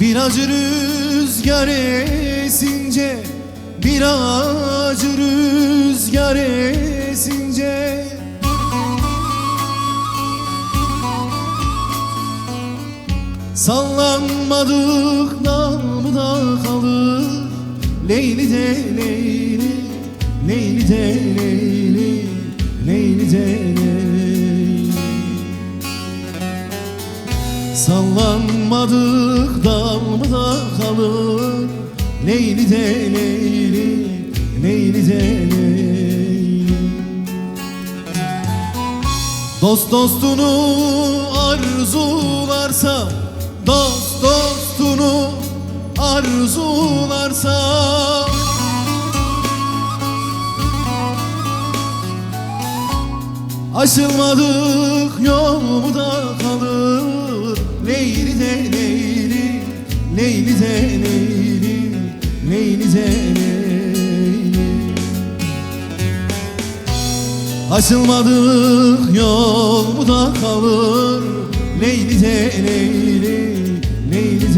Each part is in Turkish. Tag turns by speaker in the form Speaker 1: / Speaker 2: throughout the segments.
Speaker 1: Bir acı rüzgar esince Bir acı rüzgar esince. Sallanmadık dal mı da kalır Leyli de Leyli Leyli de Leyli Leyli de Leyli Sallanmadık dal mı da kalır. Leyli de Leyli Leyli de Leyli Dost dostunu arzularsa Dost dostunu arzularsa. Aşılmadık yol Leyli Leyli de Leyli Aşılmadık yol mu da kalır. Leyli de Leyli Leyli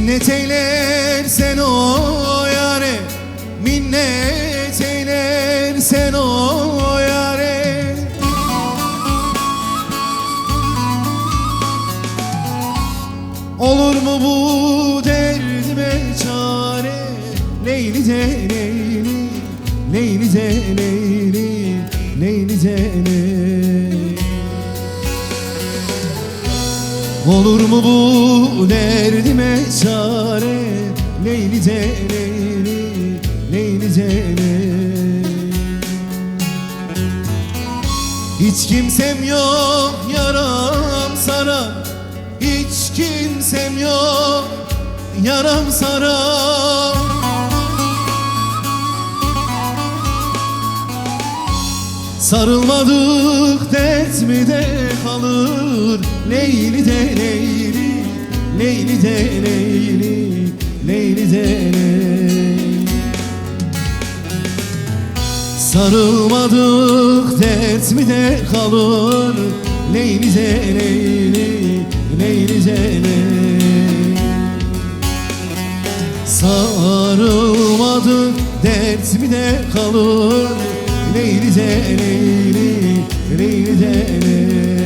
Speaker 1: Minnet eylersen o yare Minnet eylersen o yare. Olur mu bu derdime çare? Leyli de Leyli Leyli de Leyli Leyli de Leyli Olur mu bu derdime çare Leyli de Leyli Leyli de Leyli Hiç kimsem yok yaram saran Hiç kimsem yok yaram saran Sarılmadık dert mi de kalır? Leyli de Leyli Leyli de Leyli Leyli de Leyli Sarılmadık dert mi de kalır? Leyli de Leyli Leyli de Leyli Sarılmadık dert mi de kalır Leyli de Leyli Leyli Leyli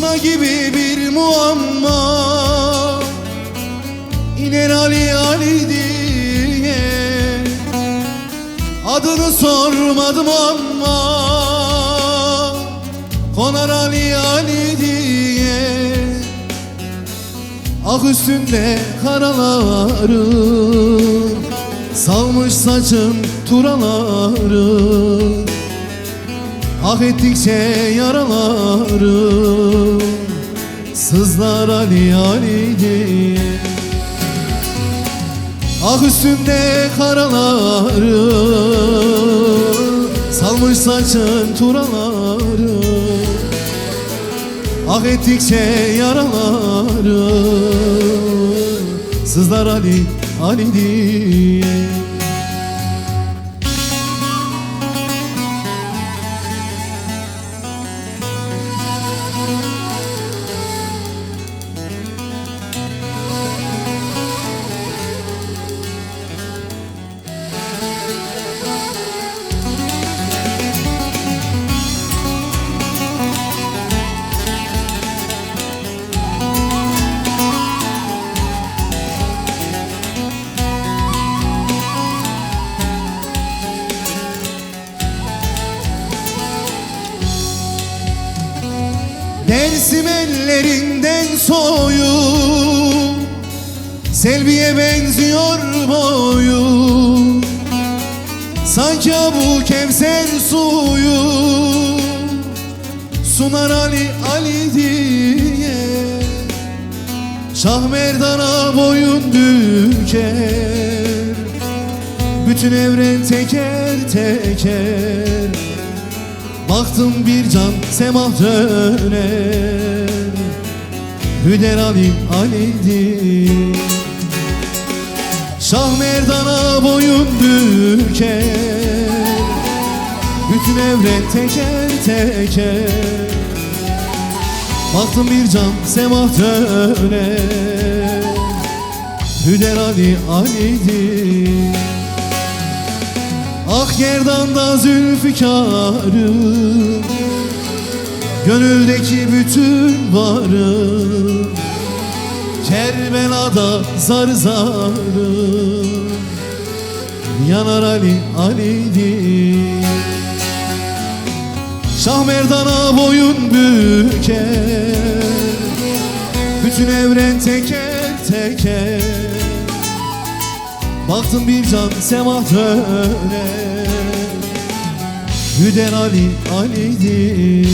Speaker 1: Turna gibi bir muamma. İner Ali Ali diye. Adını sormadım ama. Konar Ali Ali diye. Ah üstünde karaları. Salmış saçın turaları Ah ettikçe yaralarım Sızlar Ali Ali Ah üstünde karaları Salmış saçın turaları Ah ettikçe yaraları Sızlar Ali Ali diye Dersim ellerinden soyu Selviye benziyor boyu Sanki bu Kevser suyu Sunar Ali Ali diye. Şah Merdan'a boyun büker. Bütün evren teker teker Baktım bir can semah döner. Hüder Ali Ali'dir Şah Merdan'a boyun büker. Bütün evren teker teker. Baktım bir can semah döner. Hüder Ali Ali'dir Ah gerdanda zülfikarım Gönüldeki bütün varım Kerbela'da zar zarım Yanar Ali Ali'dir Şah Merdan'a boyun büker Bütün evren teker teker Baktım bir can semah döner Hüder Ali Ali diye